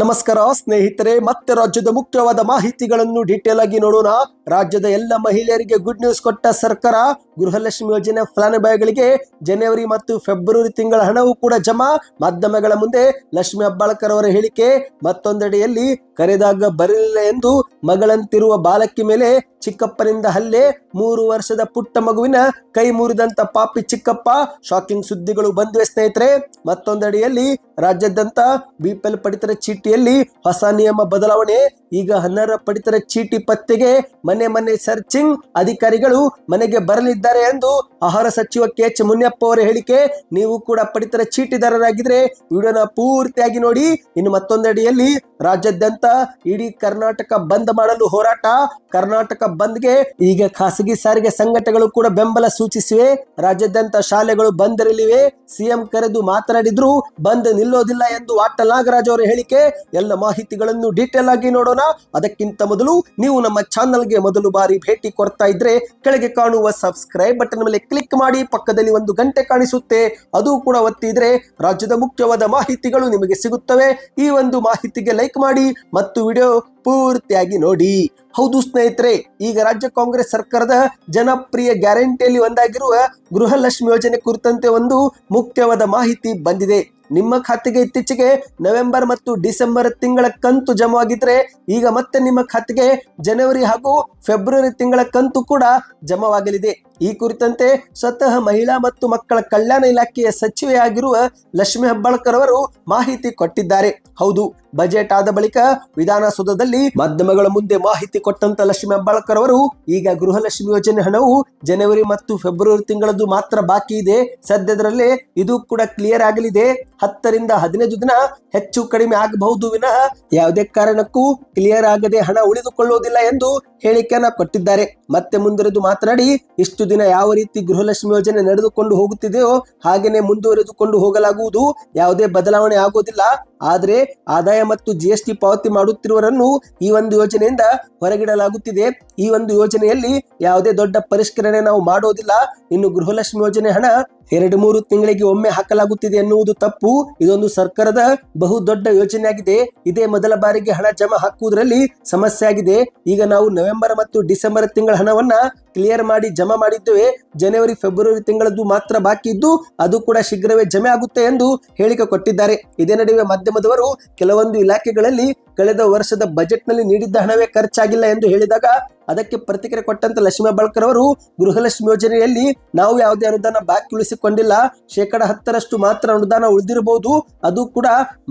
ನಮಸ್ಕಾರ ಸ್ನೇಹಿತರೆ, ಮತ್ತೆ ರಾಜ್ಯದ ಮುಖ್ಯವಾದ ಮಾಹಿತಿಗಳನ್ನು ಡೀಟೇಲ್ ಆಗಿ ನೋಡೋಣ. ರಾಜ್ಯದ ಎಲ್ಲ ಮಹಿಳೆಯರಿಗೆ ಗುಡ್ ನ್ಯೂಸ್ ಕೊಟ್ಟ ಸರ್ಕಾರ, ಗೃಹಲಕ್ಷ್ಮಿ ಯೋಜನೆ ಫಲಾನುಭವಿಗಳಿಗೆ ಜನವರಿ ಮತ್ತು ಫೆಬ್ರವರಿ ತಿಂಗಳ ಹಣವೂ ಕೂಡ ಜಮಾ. ಮಾಧ್ಯಮಗಳ ಮುಂದೆ ಲಕ್ಷ್ಮಿ ಹೆಬ್ಬಾಳ್ಕರ್ ಅವರ ಹೇಳಿಕೆ, ಮತ್ತೊಂದೆಡೆಯಲ್ಲಿ ಕರೆದಾಗ ಬರಲಿಲ್ಲ ಎಂದು ಮಗಳಂತಿರುವ ಬಾಲಕಿ ಮೇಲೆ ಚಿಕ್ಕಪ್ಪನಿಂದ ಹಲ್ಲೆ. ಮೂರು ವರ್ಷದ ಪುಟ್ಟ ಮಗುವಿನ ಕೈ ಮುರಿದಂತ ಪಾಪಿ ಚಿಕ್ಕಪ್ಪ ಶಾಕಿಂಗ್ ಸುದ್ದಿಗಳು ಬಂದಿವೆ ಸ್ನೇಹಿತರೆ. ಮತ್ತೊಂದಡಿಯಲ್ಲಿ ರಾಜ್ಯಾದ್ಯಂತ ಬಿಪಿಎಲ್ ಪಡಿತರ ಚೀಟಿಯಲ್ಲಿ ಹೊಸ ನಿಯಮ ಬದಲಾವಣೆ. ಈಗ ಹನ್ನರ ಪಡಿತರ ಚೀಟಿ ಪತ್ತೆಗೆ ಮನೆ ಮನೆ ಸರ್ಚಿಂಗ್ ಅಧಿಕಾರಿಗಳು ಮನೆಗೆ ಬರಲಿದ್ದಾರೆ ಎಂದು ಆಹಾರ ಸಚಿವ ಕೆ ಎಚ್ ಮುನಿಯಪ್ಪ ಅವರ ಹೇಳಿಕೆ. ನೀವು ಕೂಡ ಪಡಿತರ ಚೀಟಿದಾರರಾಗಿದ್ರೆ ವಿಡಿಯೋನ ಪೂರ್ತಿಯಾಗಿ ನೋಡಿ. ಇನ್ನು ಮತ್ತೊಂದಡಿಯಲ್ಲಿ ರಾಜ್ಯಾದ್ಯಂತ ಇಡೀ ಕರ್ನಾಟಕ ಬಂದ್ ಮಾಡಲು ಹೋರಾಟ. ಕರ್ನಾಟಕ ಬಂದ್ಗೆ ಈಗ ಖಾಸಗಿ ಸಾರಿಗೆ ಸಂಘಟನೆಗಳು ಕೂಡ ಬೆಂಬಲ ಸೂಚಿಸಿವೆ. ರಾಜ್ಯಾದ್ಯಂತ ಶಾಲೆಗಳು ಬಂದ್ ಇರಲಿವೆ ಸಿಎಂ ಕರೆದು ಮಾತನಾಡಿದ್ರು, ಬಂದ್ ನಿಲ್ಲೋದಿಲ್ಲ ಎಂದು ವಾಟಲ್ ನಾಗರಾಜ್ ಅವರ ಹೇಳಿಕೆ. ಎಲ್ಲ ಮಾಹಿತಿಗಳನ್ನು ಡೀಟೇಲ್ ಆಗಿ ನೋಡೋಣ. ಅದಕ್ಕಿಂತ ಮೊದಲು ನೀವು ನಮ್ಮ ಚಾನಲ್ಗೆ ಮೊದಲು ಬಾರಿ ಭೇಟಿ ಕೊಡ್ತಾ ಇದ್ರೆ ಕೆಳಗೆ ಕಾಣುವ ಸಬ್ಸ್ಕ್ರೈಬ್ ಬಟನ್ ಮೇಲೆ ಕ್ಲಿಕ್ ಮಾಡಿ, ಪಕ್ಕದಲ್ಲಿ ಒಂದು ಗಂಟೆ ಕಾಣಿಸುತ್ತೆ. ಅದು ಕೂಡ ಒತ್ತಿದ್ರೆ ರಾಜ್ಯದ ಮುಖ್ಯವಾದ ಮಾಹಿತಿಗಳು ನಿಮಗೆ ಸಿಗುತ್ತವೆ. ಈ ಒಂದು ಮಾಹಿತಿಗೆ ಲೈಕ್ ಮಾಡಿ ಮತ್ತು ವಿಡಿಯೋ ಪೂರ್ತಿಯಾಗಿ ನೋಡಿ. ಹೌದು ಸ್ನೇಹಿತರೆ, ಈಗ ರಾಜ್ಯ ಕಾಂಗ್ರೆಸ್ ಸರ್ಕಾರದ ಜನಪ್ರಿಯ ಗ್ಯಾರಂಟಿಯಲ್ಲಿ ಒಂದಾಗಿರುವ ಗೃಹಲಕ್ಷ್ಮಿ ಯೋಜನೆ ಕುರಿತಂತೆ ಒಂದು ಮುಖ್ಯವಾದ ಮಾಹಿತಿ ಬಂದಿದೆ. ನಿಮ್ಮ ಖಾತೆಗೆ ಇತ್ತೀಚೆಗೆ ನವೆಂಬರ್ ಮತ್ತು ಡಿಸೆಂಬರ್ ತಿಂಗಳ ಕಂತು ಜಮವಾಗಿದ್ರೆ ಈಗ ಮತ್ತೆ ನಿಮ್ಮ ಖಾತೆಗೆ ಜನವರಿ ಹಾಗೂ ಫೆಬ್ರವರಿ ತಿಂಗಳ ಕಂತು ಕೂಡ ಜಮಾವಾಗಲಿದೆ. ಈ ಕುರಿತಂತೆ ಸ್ವತಃ ಮಹಿಳಾ ಮತ್ತು ಮಕ್ಕಳ ಕಲ್ಯಾಣ ಇಲಾಖೆಯ ಸಚಿವೆಯಾಗಿರುವ ಲಕ್ಷ್ಮಿ ಹೆಬ್ಬಾಳ್ಕರ್ ಅವರು ಮಾಹಿತಿ ಕೊಟ್ಟಿದ್ದಾರೆ. ಹೌದು, ಬಜೆಟ್ ಆದ ಬಳಿಕ ವಿಧಾನಸೌಧದಲ್ಲಿ ಮಾಧ್ಯಮಗಳ ಮುಂದೆ ಮಾಹಿತಿ ಕೊಟ್ಟಂತ ಲಕ್ಷ್ಮಿ ಹೆಬ್ಬಾಳ್ಕರ್ ಅವರು ಈಗ ಗೃಹಲಕ್ಷ್ಮಿ ಯೋಜನೆ ಹಣವು ಜನವರಿ ಮತ್ತು ಫೆಬ್ರವರಿ ತಿಂಗಳದ್ದು ಮಾತ್ರ ಬಾಕಿ ಇದೆ. ಸದ್ಯದರಲ್ಲೇ ಇದು ಕೂಡ ಕ್ಲಿಯರ್ ಆಗಲಿದೆ. ಹತ್ತರಿಂದ ಹದಿನೈದು ದಿನ ಹೆಚ್ಚು ಕಡಿಮೆ ಆಗಬಹುದು ವಿನಃ ಯಾವುದೇ ಕಾರಣಕ್ಕೂ ಕ್ಲಿಯರ್ ಆಗದೆ ಹಣ ಉಳಿದುಕೊಳ್ಳುವುದಿಲ್ಲ ಎಂದು ಹೇಳಿಕೆಯನ್ನ ಕೊಟ್ಟಿದ್ದಾರೆ. ಮತ್ತೆ ಮುಂದುವರೆದು ಮಾತನಾಡಿ, ಇಷ್ಟು ದಿನ ಯಾವ ರೀತಿ ಗೃಹಲಕ್ಷ್ಮಿ ಯೋಜನೆ ನಡೆದುಕೊಂಡು ಹೋಗುತ್ತಿದೆಯೋ ಹಾಗೇನೆ ಮುಂದುವರೆದುಕೊಂಡು ಹೋಗಲಾಗುವುದು. ಯಾವುದೇ ಬದಲಾವಣೆ ಆಗುವುದಿಲ್ಲ ಆದರೆ ಆದಾಯ ಮತ್ತು ಜಿ ಎಸ್ ಟಿ ಪಾವತಿ ಮಾಡುತ್ತಿರುವವರನ್ನು ಈ ಒಂದು ಯೋಜನೆಯಿಂದ ಹೊರಗಿಡಲಾಗುತ್ತಿದೆ. ಈ ಒಂದು ಯೋಜನೆಯಲ್ಲಿ ಯಾವುದೇ ದೊಡ್ಡ ಪರಿಷ್ಕರಣೆ ನಾವು ಮಾಡೋದಿಲ್ಲ. ಇನ್ನು ಗೃಹಲಕ್ಷ್ಮಿ ಯೋಜನೆ ಹಣ ಎರಡು ಮೂರು ತಿಂಗಳಿಗೆ ಒಮ್ಮೆ ಹಾಕಲಾಗುತ್ತಿದೆ ಎನ್ನುವುದು ತಪ್ಪು. ಇದೊಂದು ಸರ್ಕಾರದ ಬಹು ದೊಡ್ಡ ಯೋಜನೆಯಾಗಿದೆ. ಇದೇ ಮೊದಲ ಬಾರಿಗೆ ಹಣ ಜಮಾ ಹಾಕುವುದರಲ್ಲಿ ಸಮಸ್ಯೆ ಆಗಿದೆ. ಈಗ ನಾವು ನವೆಂಬರ್ ಮತ್ತು ಡಿಸೆಂಬರ್ ತಿಂಗಳ ಹಣವನ್ನ ಕ್ಲಿಯರ್ ಮಾಡಿ ಜಮಾ ಮಾಡಿದ್ದೇವೆ. ಜನವರಿ, ಫೆಬ್ರವರಿ ತಿಂಗಳದ್ದು ಮಾತ್ರ ಬಾಕಿ ಇದ್ದು, ಅದು ಕೂಡ ಶೀಘ್ರವೇ ಜಮೆ ಆಗುತ್ತೆ ಎಂದು ಹೇಳಿಕೆ ಕೊಟ್ಟಿದ್ದಾರೆ. ಇದೇ ನಡುವೆ ಮಾಧ್ಯಮದವರು ಕೆಲವೊಂದು ಇಲಾಖೆಗಳಲ್ಲಿ ಕಳೆದ ವರ್ಷದ ಬಜೆಟ್ನಲ್ಲಿ ನೀಡಿದ್ದ ಹಣವೇ ಖರ್ಚಾಗಿಲ್ಲ ಎಂದು ಹೇಳಿದಾಗ ಅದಕ್ಕೆ ಪ್ರತಿಕ್ರಿಯೆ ಕೊಟ್ಟಂತ ಲಕ್ಷ್ಮೀ ಬಳಕರ್ ಅವರು ಗೃಹಲಕ್ಷ್ಮಿ ಯೋಜನೆಯಲ್ಲಿ ನಾವು ಯಾವುದೇ ಅನುದಾನ ಬಾಕಿ ಉಳಿಸಿಕೊಂಡಿಲ್ಲ. ಶೇಕಡ ಹತ್ತರಷ್ಟು ಮಾತ್ರ ಅನುದಾನ ಉಳಿದಿರಬಹುದು. ಅದು ಕೂಡ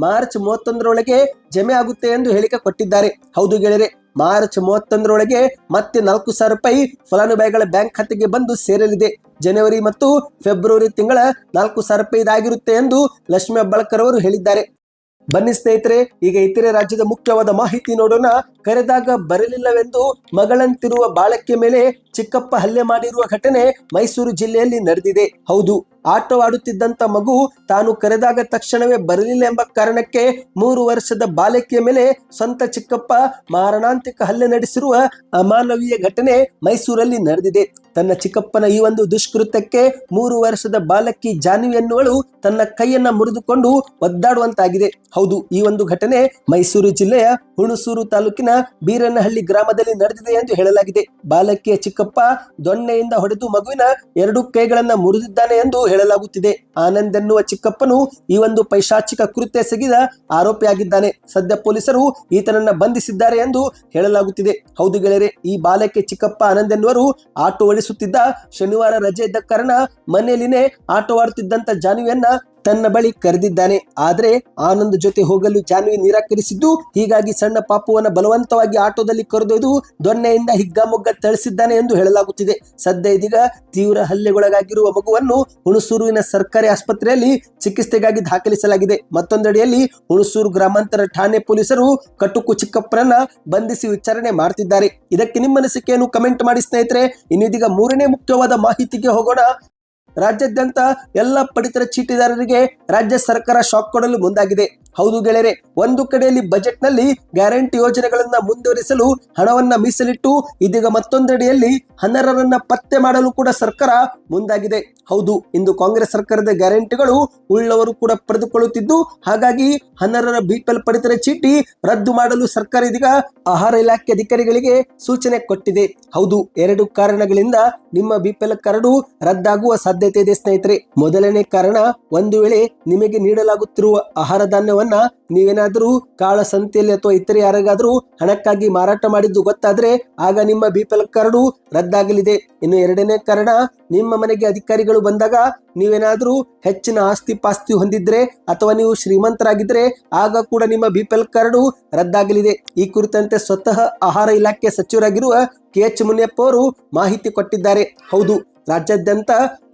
ಮಾರ್ಚ್ ಮೂವತ್ತೊಂದರೊಳಗೆ ಜಮೆ ಆಗುತ್ತೆ ಎಂದು ಹೇಳಿಕೆ ಕೊಟ್ಟಿದ್ದಾರೆ. ಹೌದು ಗೆಳೆಯರೆ, ಮಾರ್ಚ್ ಮೂವತ್ತೊಂದರೊಳಗೆ ಮತ್ತೆ ನಾಲ್ಕು ಸಾವಿರ ರೂಪಾಯಿ ಫಲಾನುಭವಿಗಳ ಬ್ಯಾಂಕ್ ಖಾತೆಗೆ ಬಂದು ಸೇರಲಿದೆ. ಜನವರಿ ಮತ್ತು ಫೆಬ್ರವರಿ ತಿಂಗಳ ನಾಲ್ಕು ಸಾವಿರ ರೂಪಾಯಿ ಇದಾಗಿರುತ್ತೆ ಎಂದು ಲಕ್ಷ್ಮೀ ಹೆಬ್ಬಾಳ್ಕರ್ ಅವರು ಹೇಳಿದ್ದಾರೆ. ಬನ್ನಿ ಸ್ನೇಹಿತರೆ, ಈಗ ಇತರೆ ರಾಜ್ಯದ ಮುಖ್ಯವಾದ ಮಾಹಿತಿ ನೋಡೋಣ. ಕರೆದಾಗ ಬರಲಿಲ್ಲವೆಂದು ಮಗಳಂತಿರುವ ಬಾಳಕ್ಕೆ ಮೇಲೆ ಚಿಕ್ಕಪ್ಪ ಹಲ್ಲೆ ಮಾಡಿರುವ ಘಟನೆ ಮೈಸೂರು ಜಿಲ್ಲೆಯಲ್ಲಿ ನಡೆದಿದೆ. ಹೌದು ಆಟವಾಡುತ್ತಿದ್ದಂತ ಮಗು ತಾನು ಕರೆದಾಗ ತಕ್ಷಣವೇ ಬರಲಿಲ್ಲ ಎಂಬ ಕಾರಣಕ್ಕೆ ಮೂರು ವರ್ಷದ ಬಾಲಕಿಯ ಮೇಲೆ ಸ್ವಂತ ಚಿಕ್ಕಪ್ಪ ಮಾರಣಾಂತಿಕ ಹಲ್ಲೆ ನಡೆಸಿರುವ ಅಮಾನವೀಯ ಘಟನೆ ಮೈಸೂರಲ್ಲಿ ನಡೆದಿದೆ. ತನ್ನ ಚಿಕ್ಕಪ್ಪನ ಈ ಒಂದು ದುಷ್ಕೃತ್ಯಕ್ಕೆ ಮೂರು ವರ್ಷದ ಬಾಲಕಿ ಜಾನ್ವಿ ಎನ್ನುವಳು ತನ್ನ ಕೈಯನ್ನ ಮುರಿದುಕೊಂಡು ಒದ್ದಾಡುವಂತಾಗಿದೆ. ಹೌದು, ಈ ಒಂದು ಘಟನೆ ಮೈಸೂರು ಜಿಲ್ಲೆಯ ಹುಣಸೂರು ತಾಲೂಕಿನ ಬೀರನಹಳ್ಳಿ ಗ್ರಾಮದಲ್ಲಿ ನಡೆದಿದೆ ಎಂದು ಹೇಳಲಾಗಿದೆ. ಬಾಲಕಿಯ ಚಿಕ್ಕಪ್ಪ ದೊಣ್ಣೆಯಿಂದ ಹೊಡೆದು ಮಗುವಿನ ಎರಡು ಕೈಗಳನ್ನ ಮುರಿದಿದ್ದಾನೆ ಎಂದು ಹೇಳಲಾಗುತ್ತಿದೆ. ಆನಂದ್ ಎನ್ನುವ ಚಿಕ್ಕಪ್ಪನು ಈ ಒಂದು ಪೈಶಾಚಿಕ ಕೃತ್ಯ ಎಸಗಿದ ಆರೋಪಿಯಾಗಿದ್ದಾನೆ. ಸದ್ಯ ಪೊಲೀಸರು ಈತನನ್ನ ಬಂಧಿಸಿದ್ದಾರೆ ಎಂದು ಹೇಳಲಾಗುತ್ತಿದೆ. ಹೌದು ಗೆಳೆಯರೆ, ಈ ಬಾಲಕಿ ಚಿಕ್ಕಪ್ಪ ಆನಂದ್ ಎನ್ನುವರು ಆಟೋ ಓಡಿಸುತ್ತಿದ್ದ ಶನಿವಾರ ರಜೆ ಇದ್ದ ಕಾರಣ ಮನೆಯಲ್ಲಿನೇ ಆಟವಾಡುತ್ತಿದ್ದಂತ ಜಾನ್ವಿಯನ್ನ ತನ್ನ ಬಳಿ ಕರೆದಿದ್ದಾನೆ. ಆದರೆ ಆನಂದ್ ಜೊತೆ ಹೋಗಲು ಜಾನ್ವಿ ನಿರಾಕರಿಸಿದ್ದು, ಹೀಗಾಗಿ ಸಣ್ಣ ಪಾಪುವನ್ನ ಬಲವಂತವಾಗಿ ಆಟೋದಲ್ಲಿ ಕರೆದೊಯ್ದು ದೊನ್ನೆಯಿಂದ ಹಿಗ್ಗಾಮೊಗ್ಗ ಥಳಿಸಿದ್ದಾನೆ ಎಂದು ಹೇಳಲಾಗುತ್ತಿದೆ. ಸದ್ಯ ಇದೀಗ ತೀವ್ರ ಹಲ್ಲೆಗೊಳಗಾಗಿರುವ ಮಗುವನ್ನು ಹುಣಸೂರುವಿನ ಸರ್ಕಾರಿ ಆಸ್ಪತ್ರೆಯಲ್ಲಿ ಚಿಕಿತ್ಸೆಗಾಗಿ ದಾಖಲಿಸಲಾಗಿದೆ. ಮತ್ತೊಂದೆಡೆಯಲ್ಲಿ ಹುಣಸೂರು ಗ್ರಾಮಾಂತರ ಠಾಣೆ ಪೊಲೀಸರು ಕಟುಕು ಚಿಕ್ಕಪ್ಪರನ್ನ ಬಂಧಿಸಿ ವಿಚಾರಣೆ ಮಾಡ್ತಿದ್ದಾರೆ. ಇದಕ್ಕೆ ನಿಮ್ಮ ಅನಿಸಿಕೆಯನ್ನು ಕಮೆಂಟ್ ಮಾಡಿ ಸ್ನೇಹಿತರೆ. ಇನ್ನಿದೀಗ ಮೂರನೇ ಮುಖ್ಯವಾದ ಮಾಹಿತಿಗೆ ಹೋಗೋಣ. ರಾಜ್ಯಾದ್ಯಂತ ಎಲ್ಲ ಪಡಿತರ ಚೀಟಿದಾರರಿಗೆ ರಾಜ್ಯ ಸರ್ಕಾರ ಶಾಕ್ ಕೊಡಲು ಮುಂದಾಗಿದೆ. ಹೌದು ಗೆಳೆಯರೆ, ಒಂದು ಕಡೆಯಲ್ಲಿ ಬಜೆಟ್ನಲ್ಲಿ ಗ್ಯಾರಂಟಿ ಯೋಜನೆಗಳನ್ನ ಮುಂದುವರಿಸಲು ಹಣವನ್ನ ಮೀಸಲಿಟ್ಟು ಇದೀಗ ಮತ್ತೊಂದೆಡೆಯಲ್ಲಿ ಅನರ್ಹರನ್ನ ಪತ್ತೆ ಮಾಡಲು ಕೂಡ ಸರ್ಕಾರ ಮುಂದಾಗಿದೆ. ಹೌದು, ಇಂದು ಕಾಂಗ್ರೆಸ್ ಸರ್ಕಾರದ ಗ್ಯಾರಂಟಿಗಳು ಉಳ್ಳವರು ಕೂಡ ಪಡೆದುಕೊಳ್ಳುತ್ತಿದ್ದು, ಹಾಗಾಗಿ ಅನರ್ಹರ ಬಿಪಿಎಲ್ ಪಡಿತರ ಚೀಟಿ ರದ್ದು ಮಾಡಲು ಸರ್ಕಾರ ಇದೀಗ ಆಹಾರ ಇಲಾಖೆ ಅಧಿಕಾರಿಗಳಿಗೆ ಸೂಚನೆ ಕೊಟ್ಟಿದೆ. ಹೌದು, ಎರಡು ಕಾರಣಗಳಿಂದ ನಿಮ್ಮ ಬಿಪಿಎಲ್ ಕರಡು ರದ್ದಾಗುವ ಸಾಧ್ಯತೆ ಇದೆ ಸ್ನೇಹಿತರೆ. ಮೊದಲನೇ ಕಾರಣ, ಒಂದು ವೇಳೆ ನಿಮಗೆ ನೀಡಲಾಗುತ್ತಿರುವ ಆಹಾರ ಧಾನ್ಯವನ್ನ ನೀವೇನಾದರೂ ಕಾಳ ಸಂತೆಯಲ್ಲಿ ಅಥವಾ ಇತರೆ ಯಾರಿಗಾದ್ರೂ ಹಣಕ್ಕಾಗಿ ಮಾರಾಟ ಮಾಡಿದ್ದು ಗೊತ್ತಾದ್ರೆ ಆಗ ನಿಮ್ಮ ಬಿಪಿಎಲ್ ಕಾರ್ಡು ರದ್ದಾಗಲಿದೆ. ಇನ್ನು ಎರಡನೇ ಕಾರಣ, ನಿಮ್ಮ ಮನೆಗೆ ಅಧಿಕಾರಿಗಳು ಬಂದಾಗ ನೀವೇನಾದರೂ ಹೆಚ್ಚಿನ ಆಸ್ತಿ ಪಾಸ್ತಿ ಹೊಂದಿದ್ರೆ ಅಥವಾ ನೀವು ಶ್ರೀಮಂತರಾಗಿದ್ರೆ ಆಗ ಕೂಡ ನಿಮ್ಮ ಬಿಪಿಎಲ್ ಕಾರ್ಡು ರದ್ದಾಗಲಿದೆ. ಈ ಕುರಿತಂತೆ ಸ್ವತಃ ಆಹಾರ ಇಲಾಖೆ ಸಚಿವರಾಗಿರುವ ಕೆ ಎಚ್ ಮುನಿಯಪ್ಪ ಅವರು ಮಾಹಿತಿ ಕೊಟ್ಟಿದ್ದಾರೆ. ಹೌದು, ರಾಜ್ಯಾದ್ಯಂತ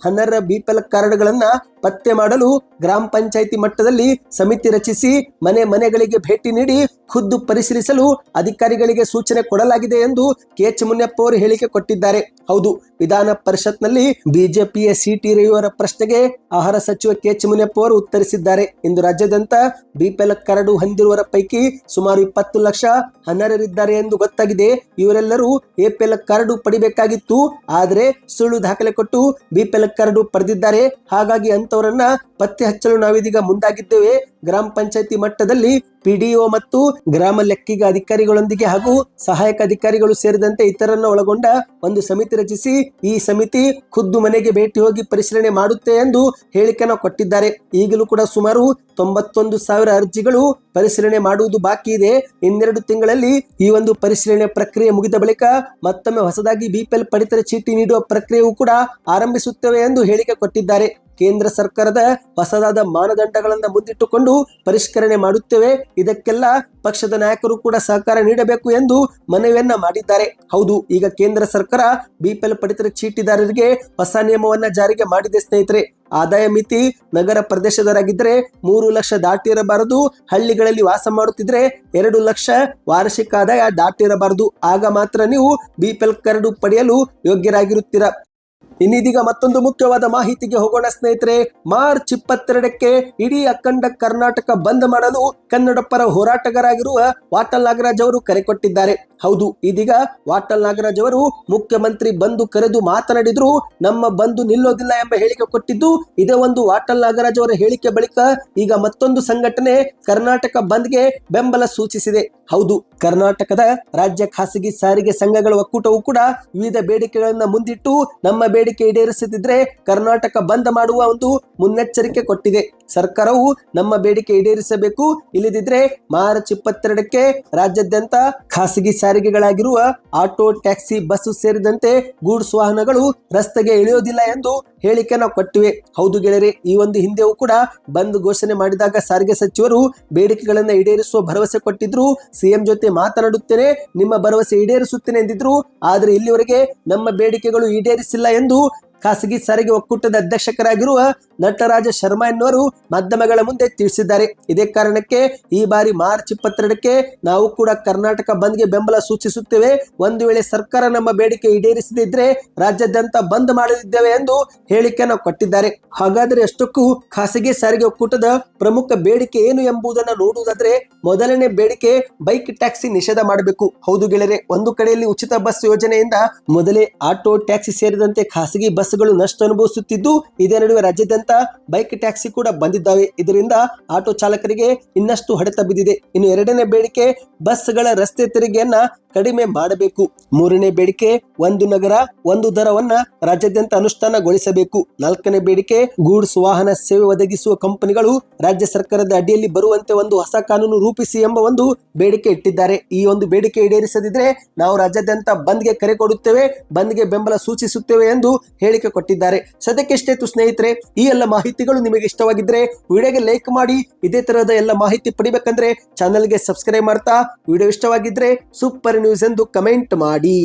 ಅನರ್ಹ ಬಿಪಿಎಲ್ ಕಾರ್ಡ್ಗಳನ್ನ ಪತ್ತೆ ಮಾಡಲು ಗ್ರಾಮ ಪಂಚಾಯಿತಿ ಮಟ್ಟದಲ್ಲಿ ಸಮಿತಿ ರಚಿಸಿ ಮನೆ ಮನೆಗಳಿಗೆ ಭೇಟಿ ನೀಡಿ ಖುದ್ದು ಪರಿಶೀಲಿಸಲು ಅಧಿಕಾರಿಗಳಿಗೆ ಸೂಚನೆ ಕೊಡಲಾಗಿದೆ ಎಂದು ಕೆ ಎಚ್ ಅವರು ಹೇಳಿಕೆ ಕೊಟ್ಟಿದ್ದಾರೆ. ಹೌದು, ವಿಧಾನ ಪರಿಷತ್ನಲ್ಲಿ ಬಿಜೆಪಿಯ ಸಿಟಿ ರವಿಯವರ ಪ್ರಶ್ನೆಗೆ ಆಹಾರ ಸಚಿವ ಕೆ ಎಚ್ ಮುನಿಯಪ್ಪ ಅವರು ಉತ್ತರಿಸಿದ್ದಾರೆ. ಇಂದು ರಾಜ್ಯಾದ್ಯಂತ ಬಿಪಿಎಲ್ ಕರಡು ಹೊಂದಿರುವವರ ಪೈಕಿ ಸುಮಾರು ಇಪ್ಪತ್ತು ಲಕ್ಷ ಅನರ್ಹರಿದ್ದಾರೆ ಎಂದು ಗೊತ್ತಾಗಿದೆ. ಇವರೆಲ್ಲರೂ ಎಪಿಎಲ್ ಕರಡು ಪಡಿಬೇಕಾಗಿತ್ತು, ಆದರೆ ಸುಳ್ಳು ದಾಖಲೆ ಕೊಟ್ಟು ಬಿಪಿಎಲ್ ಕರಡು ಪಡೆದಿದ್ದಾರೆ. ಹಾಗಾಗಿ ಅಂತವರನ್ನ ಪತ್ತೆ ಹಚ್ಚಲು ನಾವಿದೀಗ ಮುಂದಾಗಿದ್ದೇವೆ. ಗ್ರಾಮ ಪಂಚಾಯತಿ ಮಟ್ಟದಲ್ಲಿ ಪಿಡಿಒ ಮತ್ತು ಗ್ರಾಮ ಲೆಕ್ಕಿಗ ಅಧಿಕಾರಿಗಳೊಂದಿಗೆ ಹಾಗೂ ಸಹಾಯಕ ಅಧಿಕಾರಿಗಳು ಸೇರಿದಂತೆ ಇತರನ್ನ ಒಳಗೊಂಡ ಒಂದು ಸಮಿತಿ ರಚಿಸಿ ಈ ಸಮಿತಿ ಖುದ್ದು ಮನೆಗೆ ಭೇಟಿ ಹೋಗಿ ಪರಿಶೀಲನೆ ಮಾಡುತ್ತೆ ಎಂದು ಹೇಳಿಕೆನ ಕೊಟ್ಟಿದ್ದಾರೆ. ಈಗಲೂ ಕೂಡ ಸುಮಾರು ತೊಂಬತ್ತೊಂದು ಸಾವಿರ ಅರ್ಜಿಗಳು ಪರಿಶೀಲನೆ ಮಾಡುವುದು ಬಾಕಿ ಇದೆ. ಇನ್ನೆರಡು ತಿಂಗಳಲ್ಲಿ ಈ ಒಂದು ಪರಿಶೀಲನೆ ಪ್ರಕ್ರಿಯೆ ಮುಗಿದ ಬಳಿಕ ಮತ್ತೊಮ್ಮೆ ಹೊಸದಾಗಿ ಬಿಪಿಎಲ್ ಪಡಿತರ ಚೀಟಿ ನೀಡುವ ಪ್ರಕ್ರಿಯೆಯೂ ಕೂಡ ಆರಂಭಿಸುತ್ತೇವೆ ಎಂದು ಹೇಳಿಕೆ ಕೊಟ್ಟಿದ್ದಾರೆ. ಕೇಂದ್ರ ಸರ್ಕಾರದ ಹೊಸದಾದ ಮಾನದಂಡಗಳನ್ನು ಮುಂದಿಟ್ಟುಕೊಂಡು ಪರಿಷ್ಕರಣೆ ಮಾಡುತ್ತೇವೆ. ಇದಕ್ಕೆಲ್ಲ ಪಕ್ಷದ ನಾಯಕರು ಕೂಡ ಸಹಕಾರ ನೀಡಬೇಕು ಎಂದು ಮನವಿಯನ್ನ ಮಾಡಿದ್ದಾರೆ. ಹೌದು, ಈಗ ಕೇಂದ್ರ ಸರ್ಕಾರ ಬಿಪಿಎಲ್ ಪಡಿತರ ಚೀಟಿದಾರರಿಗೆ ಹೊಸ ನಿಯಮವನ್ನ ಜಾರಿಗೆ ಮಾಡಿದೆ ಸ್ನೇಹಿತರೆ. ಆದಾಯ ಮಿತಿ ನಗರ ಪ್ರದೇಶದವರಾಗಿದ್ದರೆ ಮೂರು ಲಕ್ಷ ದಾಟಿರಬಾರದು. ಹಳ್ಳಿಗಳಲ್ಲಿ ವಾಸ ಮಾಡುತ್ತಿದ್ರೆ ಎರಡು ಲಕ್ಷ ವಾರ್ಷಿಕ ಆದಾಯ ದಾಟಿರಬಾರದು. ಆಗ ಮಾತ್ರ ನೀವು ಬಿಪಿಎಲ್ ಕರಡು ಪಡೆಯಲು ಯೋಗ್ಯರಾಗಿರುತ್ತೀರಾ? ಇನ್ನಿದೀಗ ಮತ್ತೊಂದು ಮುಖ್ಯವಾದ ಮಾಹಿತಿಗೆ ಹೋಗೋಣ ಸ್ನೇಹಿತರೆ, ಮಾರ್ಚ್ ಇಪ್ಪತ್ತೆರಡಕ್ಕೆ ಇಡೀ ಅಖಂಡ ಕರ್ನಾಟಕ ಬಂದ್ ಮಾಡಲು ಕನ್ನಡ ಪರ ಹೋರಾಟಗಾರಾಗಿರುವ ವಾಟಲ್ ನಾಗರಾಜ್ ಅವರು ಕರೆ ಕೊಟ್ಟಿದ್ದಾರೆ. ಹೌದು, ಇದೀಗ ವಾಟಲ್ ನಾಗರಾಜ್ ಅವರು ಮುಖ್ಯಮಂತ್ರಿ ಬಂದು ಕರೆದು ಮಾತನಾಡಿದ್ರು, ನಮ್ಮ ಬಂದು ನಿಲ್ಲೋದಿಲ್ಲ ಎಂಬ ಹೇಳಿಕೆ ಕೊಟ್ಟಿದ್ದು, ಇದೇ ಒಂದು ವಾಟಲ್ ನಾಗರಾಜ್ ಅವರ ಹೇಳಿಕೆ ಬಳಿಕ ಈಗ ಮತ್ತೊಂದು ಸಂಘಟನೆ ಕರ್ನಾಟಕ ಬಂದ್ಗೆ ಬೆಂಬಲ ಸೂಚಿಸಿದೆ. ಹೌದು, ಕರ್ನಾಟಕದ ರಾಜ್ಯ ಖಾಸಗಿ ಸಾರಿಗೆ ಸಂಘಗಳ ಒಕ್ಕೂಟವು ಕೂಡ ವಿವಿಧ ಬೇಡಿಕೆಗಳನ್ನ ಮುಂದಿಟ್ಟು ನಮ್ಮ ಈಡೇರಿಸದಿದ್ರೆ ಕರ್ನಾಟಕ ಬಂದ್ ಮಾಡುವ ಒಂದು ಮುನ್ನೆಚ್ಚರಿಕೆ ಕೊಟ್ಟಿದೆ. ಸರ್ಕಾರವು ನಮ್ಮ ಬೇಡಿಕೆ ಈಡೇರಿಸಬೇಕು. ಇಲ್ಲದಿದ್ರೆ ಮಾರ್ಚ್ ಇಪ್ಪತ್ತೆರಡಕ್ಕೆ ರಾಜ್ಯಾದ್ಯಂತ ಖಾಸಗಿ ಸಾರಿಗೆಗಳಾಗಿರುವ ಆಟೋ, ಟ್ಯಾಕ್ಸಿ ಬಸ್ ಸೇರಿದಂತೆ ಗೂಡ್ಸ್ ವಾಹನಗಳು ರಸ್ತೆಗೆ ಇಳಿಯೋದಿಲ್ಲ ಎಂದು ಹೇಳಿಕೆಯನ್ನು ಕೊಟ್ಟಿವೆ. ಹೌದು ಗೆಳೆಯರೆ, ಈ ಒಂದು ಹಿಂದೆಯೂ ಕೂಡ ಬಂದ್ ಘೋಷಣೆ ಮಾಡಿದಾಗ ಸಾರಿಗೆ ಸಚಿವರು ಬೇಡಿಕೆಗಳನ್ನು ಈಡೇರಿಸುವ ಭರವಸೆ ಕೊಟ್ಟಿದ್ರು. ಸಿಎಂ ಜೊತೆ ಮಾತನಾಡುತ್ತೇನೆ, ನಿಮ್ಮ ಭರವಸೆ ಈಡೇರಿಸುತ್ತೇನೆ ಎಂದಿದ್ರು. ಆದರೆ ಇಲ್ಲಿವರೆಗೆ ನಮ್ಮ ಬೇಡಿಕೆಗಳು ಈಡೇರಿಸಿಲ್ಲ ಎಂದು do ಖಾಸಗಿ ಸಾರಿಗೆ ಒಕ್ಕೂಟದ ಅಧ್ಯಕ್ಷಕರಾಗಿರುವ ನಟರಾಜ ಶರ್ಮಾ ಎನ್ನುವರು ಮಾಧ್ಯಮಗಳ ಮುಂದೆ ತಿಳಿಸಿದ್ದಾರೆ. ಇದೇ ಕಾರಣಕ್ಕೆ ಈ ಬಾರಿ ಮಾರ್ಚ್ ಇಪ್ಪತ್ತೆರಡಕ್ಕೆ ನಾವು ಕೂಡ ಕರ್ನಾಟಕ ಬಂದ್ಗೆ ಬೆಂಬಲ ಸೂಚಿಸುತ್ತೇವೆ. ಒಂದು ವೇಳೆ ಸರ್ಕಾರ ನಮ್ಮ ಬೇಡಿಕೆ ಈಡೇರಿಸದಿದ್ರೆ ರಾಜ್ಯಾದ್ಯಂತ ಬಂದ್ ಮಾಡಲಿದ್ದೇವೆ ಎಂದು ಹೇಳಿಕೆಯನ್ನು ಕೊಟ್ಟಿದ್ದಾರೆ. ಹಾಗಾದರೆ ಅಷ್ಟಕ್ಕೂ ಖಾಸಗಿ ಸಾರಿಗೆ ಒಕ್ಕೂಟದ ಪ್ರಮುಖ ಬೇಡಿಕೆ ಏನು ಎಂಬುದನ್ನು ನೋಡುವುದಾದ್ರೆ ಮೊದಲನೇ ಬೇಡಿಕೆ ಬೈಕ್ ಟ್ಯಾಕ್ಸಿ ನಿಷೇಧ ಮಾಡಬೇಕು. ಹೌದು ಗೆಳೆಯರೆ, ಒಂದು ಕಡೆಯಲ್ಲಿ ಉಚಿತ ಬಸ್ ಯೋಜನೆಯಿಂದ ಮೊದಲೇ ಆಟೋ, ಟ್ಯಾಕ್ಸಿ ಸೇರಿದಂತೆ ಖಾಸಗಿ ಬಸ್ಗಳು ನಷ್ಟ ಅನುಭವಿಸುತ್ತಿದ್ದು, ಇದೇ ನಡುವೆ ರಾಜ್ಯಾದ್ಯಂತ ಬೈಕ್ ಟ್ಯಾಕ್ಸಿ ಕೂಡ ಬಂದಿದ್ದಾವೆ. ಇದರಿಂದ ಆಟೋ ಚಾಲಕರಿಗೆ ಇನ್ನಷ್ಟು ಹೊಡೆತ ಬಿದ್ದಿದೆ. ಇನ್ನು ಎರಡನೇ ಬೇಡಿಕೆ ಬಸ್ಗಳ ರಸ್ತೆ ತೆರಿಗೆಯನ್ನ ಕಡಿಮೆ ಮಾಡಬೇಕು. ಮೂರನೇ ಬೇಡಿಕೆ, ಒಂದು ನಗರ, ಒಂದು ದರವನ್ನ ರಾಜ್ಯಾದ್ಯಂತ ಅನುಷ್ಠಾನಗೊಳಿಸಬೇಕು. ನಾಲ್ಕನೇ ಬೇಡಿಕೆ, ಗೂಡ್ಸ್ ವಾಹನ ಸೇವೆ ಒದಗಿಸುವ ಕಂಪನಿಗಳು ರಾಜ್ಯ ಸರ್ಕಾರದ ಅಡಿಯಲ್ಲಿ ಬರುವಂತೆ ಒಂದು ಹೊಸ ಕಾನೂನು ರೂಪಿಸಿ ಎಂಬ ಒಂದು ಬೇಡಿಕೆ ಇಟ್ಟಿದ್ದಾರೆ. ಈ ಒಂದು ಬೇಡಿಕೆ ಈಡೇರಿಸದಿದ್ರೆ ನಾವು ರಾಜ್ಯಾದ್ಯಂತ ಬಂದ್ಗೆ ಕರೆ ಕೊಡುತ್ತೇವೆ, ಬಂದ್ಗೆ ಬೆಂಬಲ ಸೂಚಿಸುತ್ತೇವೆ ಎಂದು ಹೇಳಿಕೆ ಕೊಟ್ಟಿದ್ದಾರೆ. ಸದ್ಯಕ್ಕೆ ಇಷ್ಟಾಯ್ತು ಸ್ನೇಹಿತರೆ, ಈ ಎಲ್ಲ ಮಾಹಿತಿಗಳು ನಿಮಗೆ ಇಷ್ಟವಾಗಿದ್ರೆ ವಿಡಿಯೋಗೆ ಲೈಕ್ ಮಾಡಿ, ಇದೇ ತರಹದ ಎಲ್ಲ ಮಾಹಿತಿ ಪಡಿಬೇಕಂದ್ರೆ ಚಾನಲ್ಗೆ ಸಬ್ಸ್ಕ್ರೈಬ್ ಮಾಡ್ತಾ, ವಿಡಿಯೋ ಇಷ್ಟವಾಗಿದ್ರೆ ಸೂಪರ್ ನ್ಯೂಸ್ ಎಂದು ಕಮೆಂಟ್ ಮಾಡಿ.